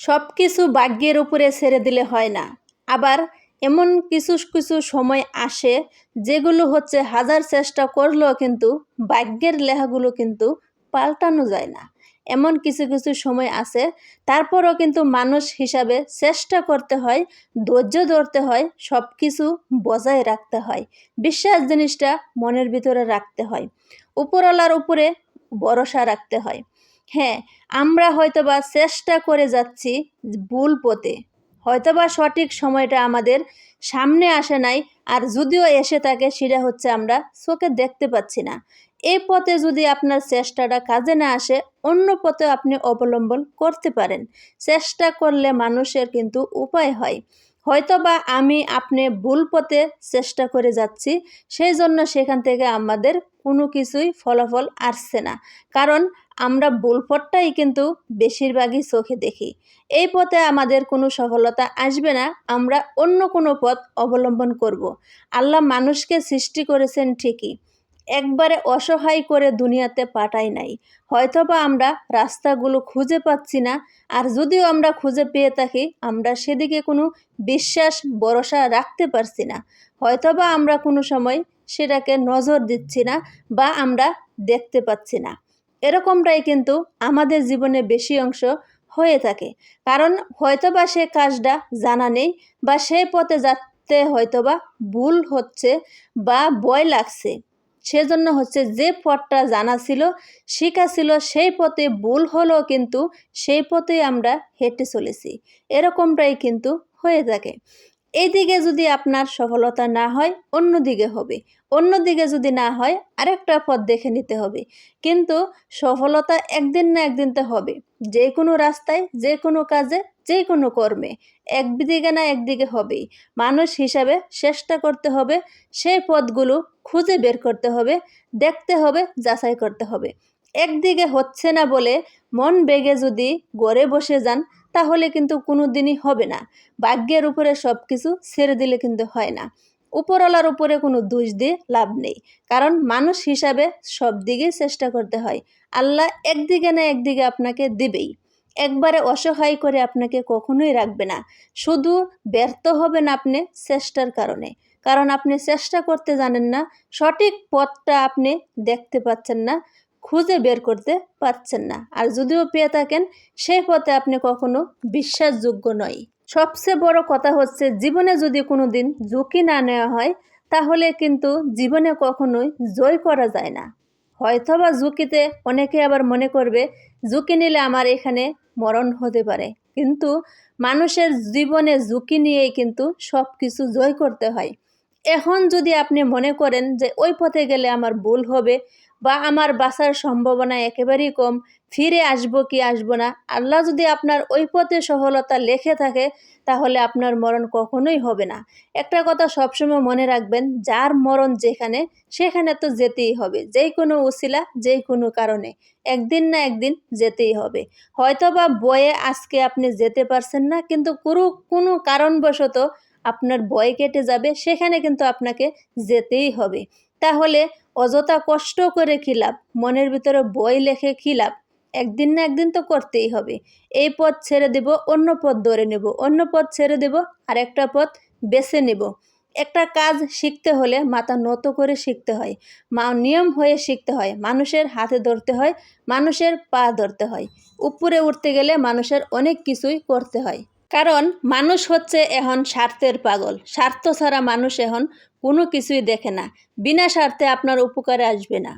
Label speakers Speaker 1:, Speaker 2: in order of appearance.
Speaker 1: সব কিছু ভাগ্যের উপরে ছেড়ে দিলে হয় না। আবার এমন কিছু কিছু সময় আসে যেগুলো হচ্ছে হাজার চেষ্টা করলেও কিন্তু ভাগ্যের লেখাগুলো কিন্তু পাল্টানো যায় না। এমন কিছু কিছু সময় আছে তারপরও কিন্তু মানুষ হিসাবে চেষ্টা করতে হয়, ধৈর্য ধরতে হয় সব কিছু বজায় রাখতে হয়, বিশ্বাস জিনিসটা মনের ভিতরে রাখতে হয়, উপরওয়ালার উপরে ভরসা রাখতে হয়। হ্যাঁ আমরা হয়তো বা চেষ্টা করে যাচ্ছি ভুল পথে। হয়তোবা সঠিক সময়টা আমাদের সামনে আসে নাই, আর যদিও এসে থাকে সেটা হচ্ছে আমরা চোখে দেখতে পাচ্ছি না। এই পথে যদি আপনার চেষ্টাটা কাজে না আসে, অন্য পথে আপনি অবলম্বন করতে পারেন। চেষ্টা করলে মানুষের কিন্তু উপায় হয়। হয়তোবা আমি আপনি ভুল পথে চেষ্টা করে যাচ্ছি, সেই জন্য সেখান থেকে আমাদের কোনো কিছুই ফলাফল আসছে না। কারণ আমরা ভুল পথটাই কিন্তু বেশিরভাগই চোখে দেখি। এই পথে আমাদের কোনো সফলতা আসবে না, আমরা অন্য কোনো পথ অবলম্বন করব। আল্লাহ মানুষকে সৃষ্টি করেছেন ঠিকই। একবারে অসহায় করে দুনিয়াতে পাঠাই নাই। হয়তোবা আমরা রাস্তাগুলো খুঁজে পাচ্ছি না, আর যদিও আমরা খুঁজে পেয়ে থাকি, আমরা সেদিকে কোনো বিশ্বাস, ভরসা রাখতে পারছি না। হয়তোবা আমরা কোনো সময় সেটাকে নজর দিচ্ছি না বা আমরা দেখতে পাচ্ছি না। এরকমটাই কিন্তু আমাদের জীবনে বেশি অংশ হয়ে থাকে। কারণ হয়তোবা সে কাজটা জানা নেই বা সেই পথে যাতে হয়তোবা ভুল হচ্ছে বা ভয় লাগছে। সেজন্য হচ্ছে যে পথটা জানা ছিল, শিখা ছিল সেই পথে ভুল হলেও কিন্তু সেই পথে আমরা হেঁটে চলেছি। এরকমটাই কিন্তু হয়ে থাকে। এই দিকে যদি আপনার সফলতা না হয় অন্য দিকে হবে। অন্য দিকে যদি না হয়, আরেকটা পথ দেখে নিতে হবে। কিন্তু সফলতা একদিন না একদিন তো হবে। যে কোনো রাস্তায়, যে কোনো কাজে, যে কোনো কর্মে। একদিকে না একদিকে হবেই। মানুষ হিসাবে চেষ্টা করতে হবে, সেই পথগুলো খুঁজে বের করতে হবে, দেখতে হবে, যাচাই করতে হবে। একদিকে হচ্ছে না বলে মন বেগে যদি গড়ে বসে যান তাহলে কিন্তু কোনো দিনই হবে না। ভাগ্যের উপরে সব কিছু ছেড়ে দিলে কিন্তু হয় না। উপরওয়ালার উপরে কোনো দোষ দিয়ে লাভ নেই। কারণ মানুষ হিসাবে সব দিকেই চেষ্টা করতে হয়। আল্লাহ একদিকে না একদিকে আপনাকে দেবেই। একবারে অসহায় করে আপনাকে কখনোই রাখবে না। শুধু ব্যর্থ হবেন আপনি চেষ্টার কারণে। কারণ আপনি চেষ্টা করতে জানেন না, সঠিক পথটা আপনি দেখতে পাচ্ছেন না। খুঁজে বের করতে পারছেন না। আর যদিও পেয়ে থাকেন সেই পথে আপনি কখনো বিশ্বাসযোগ্য নয় সবচেয়ে বড় কথা হচ্ছে, জীবনে যদি কোনো দিন ঝুঁকি না নেওয়া হয়, তাহলে কিন্তু জীবনে কখনোই জয় করা যায় না। হয়তোবা ঝুঁকিতে অনেকে আবার মনে করবে, ঝুঁকি নিলে আমার এখানে মরণ হতে পারে। কিন্তু মানুষের জীবনে ঝুঁকি নিয়েই কিন্তু সব কিছু জয় করতে হয়। এখন যদি আপনি মনে করেন যে ওই পথে গেলে আমার ভুল হবে বা আমার বাঁচার সম্ভাবনা একেবারেই কম, ফিরে আসব কি আসব না, আল্লাহ যদি আপনার ওই পথে সফলতা লেখে থাকে, তাহলে আপনার মরণ কখনোই হবে না। একটা কথা সবসময় মনে রাখবেন, যার মরণ যেখানে, সেখানে তো যেতেই হবে যেই কোনো উসিলা যেই কোনো কারণে। একদিন না একদিন যেতেই হবে। হয়তো বা বয়ে আজকে আপনি যেতে পারছেন না, কিন্তু কোনো কোনো কারণবশত আপনার বয় কেটে যাবে, সেখানে কিন্তু আপনাকে যেতেই হবে। তাহলে অযথা কষ্ট করে কী লাভ? মনের ভিতরে বই লেখে কী লাভ? একদিন না একদিন তো করতেই হবে। এই পথ ছেড়ে দেব, অন্য পথ ধরে নেব। অন্য পথ ছেড়ে দেব আর একটা পথ বেছে নেব। একটা কাজ শিখতে হলে মাথা নত করে শিখতে হয়। মা, নিয়ম হয়ে শিখতে হয়। মানুষের হাতে ধরতে হয়, মানুষের পা ধরতে হয়। উপরে উঠতে গেলে মানুষের অনেক কিছুই করতে হয়। কারণ মানুষ হচ্ছে এখন স্বার্থের পাগল। স্বার্থ ছাড়া মানুষ এখন কোনো কিছুই দেখে না। বিনা স্বার্থে আপনার উপকারে আসবে না।